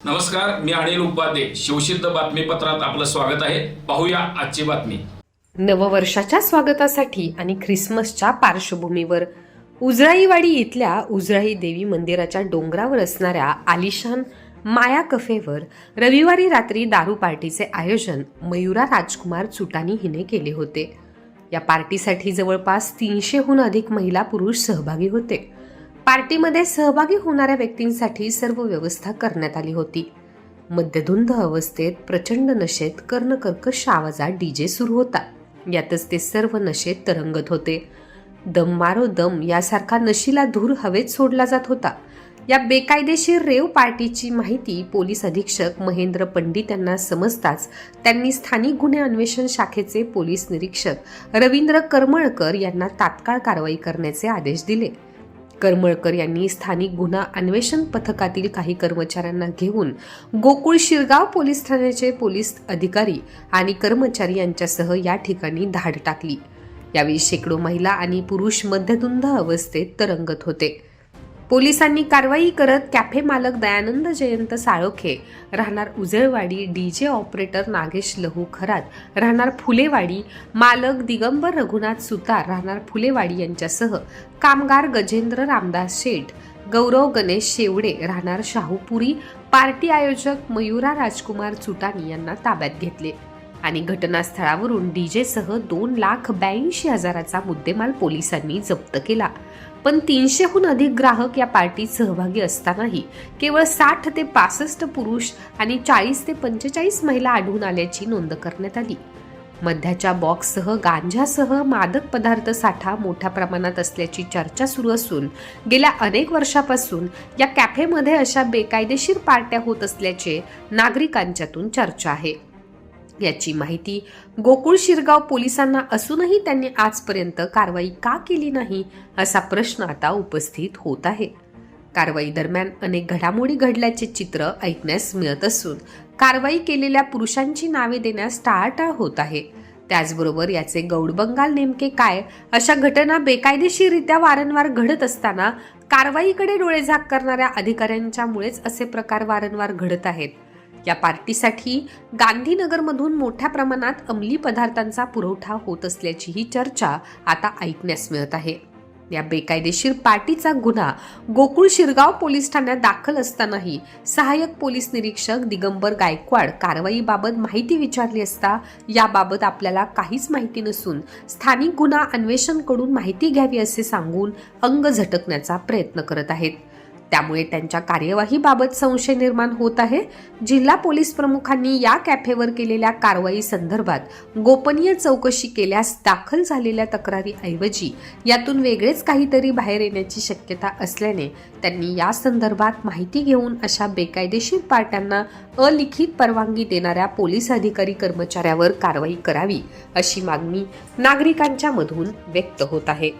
नमस्कार मी अनिल उपाध्ये. शिवसिद्ध बातमीपत्रात आपलं स्वागत आहे. पाहूया आजची बातमी. नववर्षाच्या स्वागतासाठी आणि ख्रिसमसच्या पार्श्वभूमीवर उजराईवाडी इथल्या उजराई देवी मंदिराच्या डोंगरावर असणाऱ्या आलिशान माया कफेवर रविवारी रात्री दारू पार्टीचे आयोजन मयुरा राजकुमार चुटानी हिने केले होते. या पार्टीसाठी जवळपास तीनशेहून अधिक महिला पुरुष सहभागी होते. पार्टीमध्ये सहभागी होणाऱ्या व्यक्तींसाठी सर्व व्यवस्था करण्यात आली होती. मध्यधुंद अवस्थेत प्रचंड नशेत कर्णकर्कश आवाजात डीजे सुरू होता. यातच ते सर्व नशेत तरंगत होते. दम मारो दम यासारखा नशीला धूर हवेत सोडला जात होता. या बेकायदेशीर रेव पार्टीची माहिती पोलीस अधीक्षक महेंद्र पंडित यांना समजताच त्यांनी स्थानिक गुन्हे अन्वेषण शाखेचे पोलीस निरीक्षक रवींद्र करमळकर यांना तात्काळ कारवाई करण्याचे आदेश दिले. करमळकर यांनी स्थानिक गुन्हा अन्वेषण पथकातील काही कर्मचाऱ्यांना घेऊन गोकुळ शिरगाव पोलीस ठाण्याचे पोलीस अधिकारी आणि कर्मचारी यांच्यासह या ठिकाणी धाड टाकली. यावेळी शेकडो महिला आणि पुरुष मध्यधुंद अवस्थेत तरंगत होते. पोलिसांनी कारवाई करत कॅफे मालक दयानंद जयंत साळोखे राहणार Ujalwadi D J operator Nagesh Lahu Kharat राहणार फुलेवाडी मालक दिगंबर रघुनाथ सुतार राहणार फुलेवाडी यांच्यासह कामगार गजेंद्र रामदास शेठ गौरव गणेश शेवडे राहणार शाहूपुरी पार्टी आयोजक मयुरा राजकुमार चुटानी यांना ताब्यात घेतले. आणि घटनास्थळावरून डीजेसह दोन लाख ब्याऐंशी हजाराचा मुद्देमाल पोलिसांनी जप्त केला. पण तीनशेहून अधिक ग्राहक या पार्टीत सहभागी असतानाही केवळ साठ ते पासष्ट पुरुष आणि चाळीस ते पंचेचाळीस महिला आढळून आल्याची नोंद करण्यात आली. मध्याच्या बॉक्ससह गांजासह मादक पदार्थ साठा मोठ्या प्रमाणात असल्याची चर्चा सुरू असून गेल्या अनेक वर्षापासून या कॅफेमध्ये अशा बेकायदेशीर पार्ट्या होत असल्याचे नागरिकांच्यातून चर्चा आहे. याची माहिती गोकुळ शिरगाव पोलिसांना असूनही त्यांनी आजपर्यंत कारवाई का केली नाही असा प्रश्न आता उपस्थित होत आहे. कारवाई दरम्यान अनेक घडामोडी घडल्याचे चित्र ऐकण्यास मिळत असून कारवाई केलेल्या पुरुषांची नावे देण्यास टाळाटाळ होत आहे. त्याचबरोबर याचे गौडबंगाल नेमके काय अशा घटना बेकायदेशीररित्या वारंवार घडत असताना कारवाईकडे डोळेझाक करणाऱ्या अधिकाऱ्यांच्यामुळेच असे प्रकार वारंवार घडत आहेत. या पार्टीसाठी गांधीनगरमधून मोठ्या प्रमाणात अंमली पदार्थांचा पुरवठा होत असल्याची ही चर्चा आता ऐकण्यास मिळत आहे. या बेकायदेशीर पार्टीचा गुन्हा गोकुळ शिरगाव पोलीस ठाण्यात दाखल असतानाही सहाय्यक पोलीस निरीक्षक दिगंबर गायकवाड कारवाईबाबत माहिती विचारली असता याबाबत आपल्याला काहीच माहिती नसून स्थानिक गुन्हा अन्वेषणकडून माहिती घ्यावी असे सांगून अंग झटकण्याचा प्रयत्न करत आहेत. त्यामुळे त्यांच्या कार्यवाहीबाबत संशय निर्माण होत आहे. जिल्हा पोलीस प्रमुखांनी या कॅफेवर केलेल्या कारवाई संदर्भात गोपनीय चौकशी केल्यास दाखल झालेल्या तक्रारीऐवजी यातून वेगळेच काहीतरी बाहेर येण्याची शक्यता असल्याने त्यांनी या संदर्भात माहिती घेऊन अशा बेकायदेशीर पार्ट्यांना अलिखित परवानगी देणाऱ्या पोलीस अधिकारी कर्मचाऱ्यावर कारवाई करावी अशी मागणी नागरिकांच्या मधून व्यक्त होत आहे.